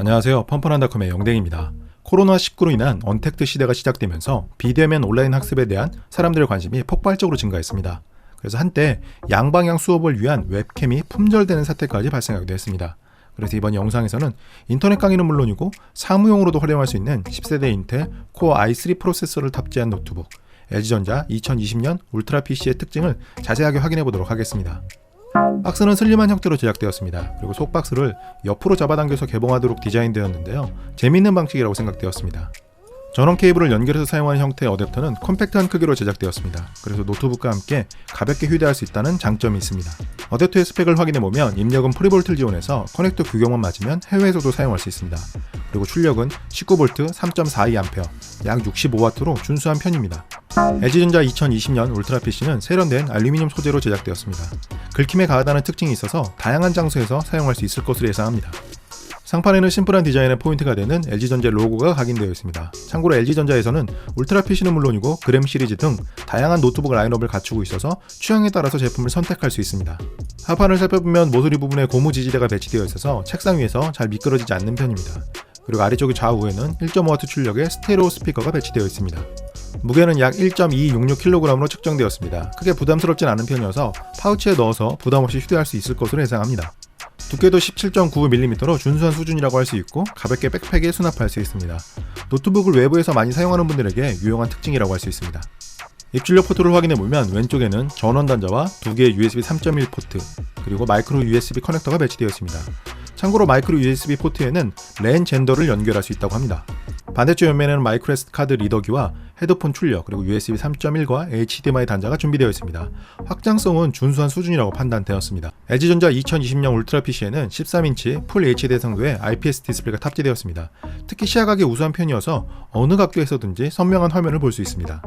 안녕하세요. 펀펀한닷컴의 영댕입니다. 코로나19로 인한 언택트 시대가 시작되면서 비대면 온라인 학습에 대한 사람들의 관심이 폭발적으로 증가했습니다. 그래서 한때 양방향 수업을 위한 웹캠이 품절되는 사태까지 발생하기도 했습니다. 그래서 이번 영상에서는 인터넷 강의는 물론이고 사무용으로도 활용할 수 있는 10세대 인텔 코어 i3 프로세서를 탑재한 노트북 LG전자 2020년 울트라 PC의 특징을 자세하게 확인해 보도록 하겠습니다. 박스는 슬림한 형태로 제작되었습니다. 그리고 속박스를 옆으로 잡아당겨서 개봉하도록 디자인되었는데요. 재미있는 방식이라고 생각되었습니다. 전원 케이블을 연결해서 사용하는 형태의 어댑터는 컴팩트한 크기로 제작되었습니다. 그래서 노트북과 함께 가볍게 휴대할 수 있다는 장점이 있습니다. 어댑터의 스펙을 확인해보면 입력은 프리볼트를 지원해서 커넥터 규격만 맞으면 해외에서도 사용할 수 있습니다. 그리고 출력은 19V 3.42A, 약 65W로 준수한 편입니다. LG전자 2020년 울트라 PC는 세련된 알루미늄 소재로 제작되었습니다. 긁힘에 가하다는 특징이 있어서 다양한 장소에서 사용할 수 있을 것으로 예상합니다. 상판에는 심플한 디자인의 포인트가 되는 LG전자 로고가 각인되어 있습니다. 참고로 LG전자에서는 울트라 PC는 물론이고 그램 시리즈 등 다양한 노트북 라인업을 갖추고 있어서 취향에 따라서 제품을 선택할 수 있습니다. 하판을 살펴보면 모서리 부분에 고무 지지대가 배치되어 있어서 책상 위에서 잘 미끄러지지 않는 편입니다. 그리고 아래쪽 좌우에는 1.5W 출력의 스테레오 스피커가 배치되어 있습니다. 무게는 약 1.266kg으로 측정되었습니다. 크게 부담스럽진 않은 편이어서 파우치에 넣어서 부담 없이 휴대할 수 있을 것으로 예상합니다. 두께도 17.9mm로 준수한 수준이라고 할 수 있고 가볍게 백팩에 수납할 수 있습니다. 노트북을 외부에서 많이 사용하는 분들에게 유용한 특징이라고 할 수 있습니다. 입출력 포트를 확인해 보면 왼쪽에는 전원 단자와 두 개의 USB 3.1 포트 그리고 마이크로 USB 커넥터가 배치되어 있습니다. 참고로 마이크로 USB 포트에는 랜 젠더를 연결할 수 있다고 합니다. 반대쪽 옆면에는 마이크로 SD 카드 리더기와 헤드폰 출력 그리고 USB 3.1과 HDMI 단자가 준비되어 있습니다. 확장성은 준수한 수준이라고 판단되었습니다. LG전자 2020년 울트라 PC에는 13인치 풀 HD 해상도의 IPS 디스플레이가 탑재되었습니다. 특히 시야각이 우수한 편이어서 어느 각도에서든지 선명한 화면을 볼 수 있습니다.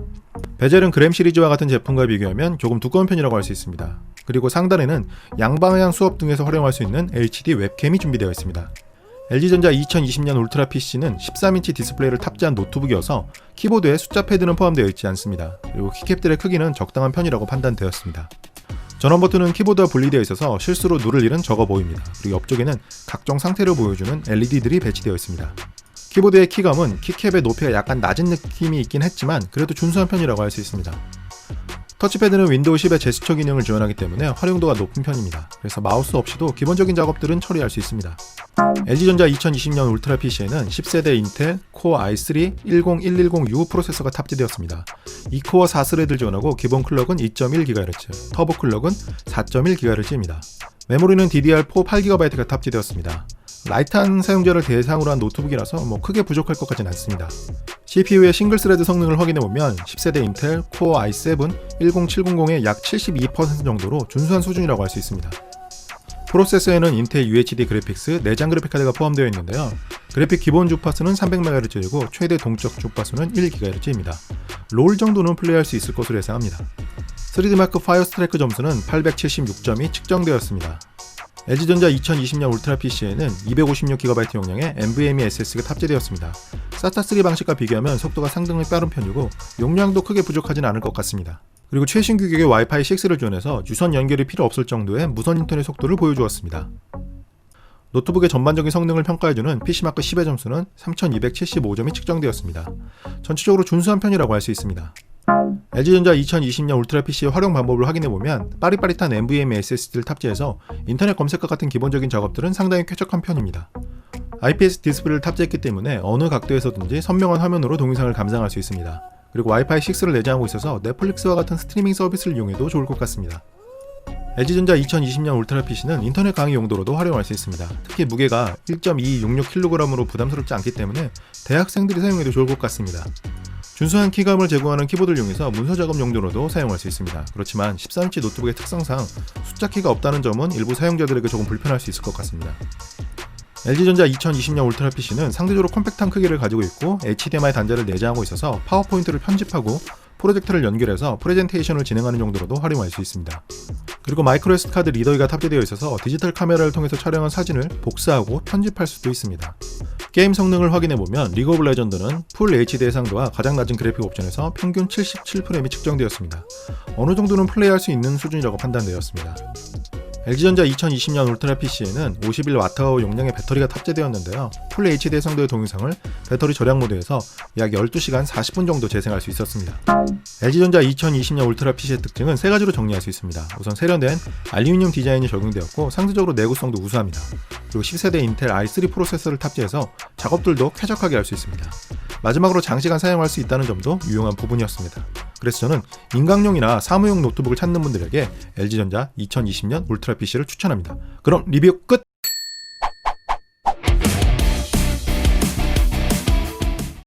베젤은 그램 시리즈와 같은 제품과 비교하면 조금 두꺼운 편이라고 할 수 있습니다. 그리고 상단에는 양방향 수업 등에서 활용할 수 있는 HD 웹캠이 준비되어 있습니다. LG전자 2020년 울트라 PC는 13인치 디스플레이를 탑재한 노트북이어서 키보드에 숫자 패드는 포함되어 있지 않습니다. 그리고 키캡들의 크기는 적당한 편이라고 판단되었습니다. 전원 버튼은 키보드와 분리되어 있어서 실수로 누를 일은 적어 보입니다. 그리고 옆쪽에는 각종 상태를 보여주는 LED들이 배치되어 있습니다. 키보드의 키감은 키캡의 높이가 약간 낮은 느낌이 있긴 했지만 그래도 준수한 편이라고 할 수 있습니다. 터치패드는 윈도우 10의 제스처 기능을 지원하기 때문에 활용도가 높은 편입니다. 그래서 마우스 없이도 기본적인 작업들은 처리할 수 있습니다. LG전자 2020년 울트라 PC에는 10세대 인텔 코어 i3 10110U 프로세서가 탑재되었습니다. 이 코어 4스레드를 지원하고 기본 클럭은 2.1GHz, 터보 클럭은 4.1GHz입니다. 메모리는 DDR4 8GB가 탑재되었습니다. 라이트한 사용자를 대상으로 한 노트북이라서 뭐 크게 부족할 것 같진 않습니다. CPU의 싱글 스레드 성능을 확인해보면 10세대 인텔 코어 i7 10700의 약 72% 정도로 준수한 수준이라고 할 수 있습니다. 프로세서에는 인텔 UHD 그래픽스 내장 그래픽 카드가 포함되어 있는데요. 그래픽 기본 주파수는 300MHz이고 최대 동적 주파수는 1GHz입니다. 롤 정도는 플레이할 수 있을 것으로 예상합니다. 3D마크 파이어 스트래크 점수는 876점이 측정되었습니다. LG전자 2020년 울트라 PC에는 256GB 용량의 NVMe SSD가 탑재되었습니다. SATA3 방식과 비교하면 속도가 상당히 빠른 편이고 용량도 크게 부족하진 않을 것 같습니다. 그리고 최신 규격의 와이파이 6를 지원해서 유선 연결이 필요 없을 정도의 무선 인터넷 속도를 보여주었습니다. 노트북의 전반적인 성능을 평가해주는 PC마크 10의 점수는 3275점이 측정되었습니다. 전체적으로 준수한 편이라고 할 수 있습니다. LG전자 2020년 울트라 PC의 활용 방법을 확인해 보면 빠릿빠릿한 NVMe SSD를 탑재해서 인터넷 검색과 같은 기본적인 작업들은 상당히 쾌적한 편입니다. IPS 디스플레이를 탑재했기 때문에 어느 각도에서든지 선명한 화면으로 동영상을 감상할 수 있습니다. 그리고 와이파이 6를 내장하고 있어서 넷플릭스와 같은 스트리밍 서비스를 이용해도 좋을 것 같습니다. LG전자 2020년 울트라 PC는 인터넷 강의 용도로도 활용할 수 있습니다. 특히 무게가 1.266kg으로 부담스럽지 않기 때문에 대학생들이 사용해도 좋을 것 같습니다. 준수한 키감을 제공하는 키보드를 이용해서 문서 작업 용도로도 사용할 수 있습니다. 그렇지만 13인치 노트북의 특성상 숫자 키가 없다는 점은 일부 사용자들에게 조금 불편할 수 있을 것 같습니다. LG전자 2020년 울트라 PC는 상대적으로 컴팩트한 크기를 가지고 있고 HDMI 단자를 내장하고 있어서 파워포인트를 편집하고 프로젝터를 연결해서 프레젠테이션을 진행하는 용도로도 활용할 수 있습니다. 그리고 마이크로 SD 카드 리더기가 탑재되어 있어서 디지털 카메라를 통해서 촬영한 사진을 복사하고 편집할 수도 있습니다. 게임 성능을 확인해보면 리그 오브 레전드는 풀 HD 해상도와 가장 낮은 그래픽 옵션에서 평균 77프레임이 측정되었습니다. 어느 정도는 플레이할 수 있는 수준이라고 판단되었습니다. LG전자 2020년 울트라 PC에는 51Wh 용량의 배터리가 탑재되었는데요. 풀 HD 해상도의 동영상을 배터리 절약 모드에서 약 12시간 40분 정도 재생할 수 있었습니다. LG전자 2020년 울트라 PC의 특징은 세 가지로 정리할 수 있습니다. 우선 세련된 알루미늄 디자인이 적용되었고 상대적으로 내구성도 우수합니다. 그리고 10세대 인텔 i3 프로세서를 탑재해서 작업들도 쾌적하게 할 수 있습니다. 마지막으로 장시간 사용할 수 있다는 점도 유용한 부분이었습니다. 그래서 저는 인강용이나 사무용 노트북을 찾는 분들에게 LG전자 2020년 울트라 PC를 추천합니다. 그럼 리뷰 끝!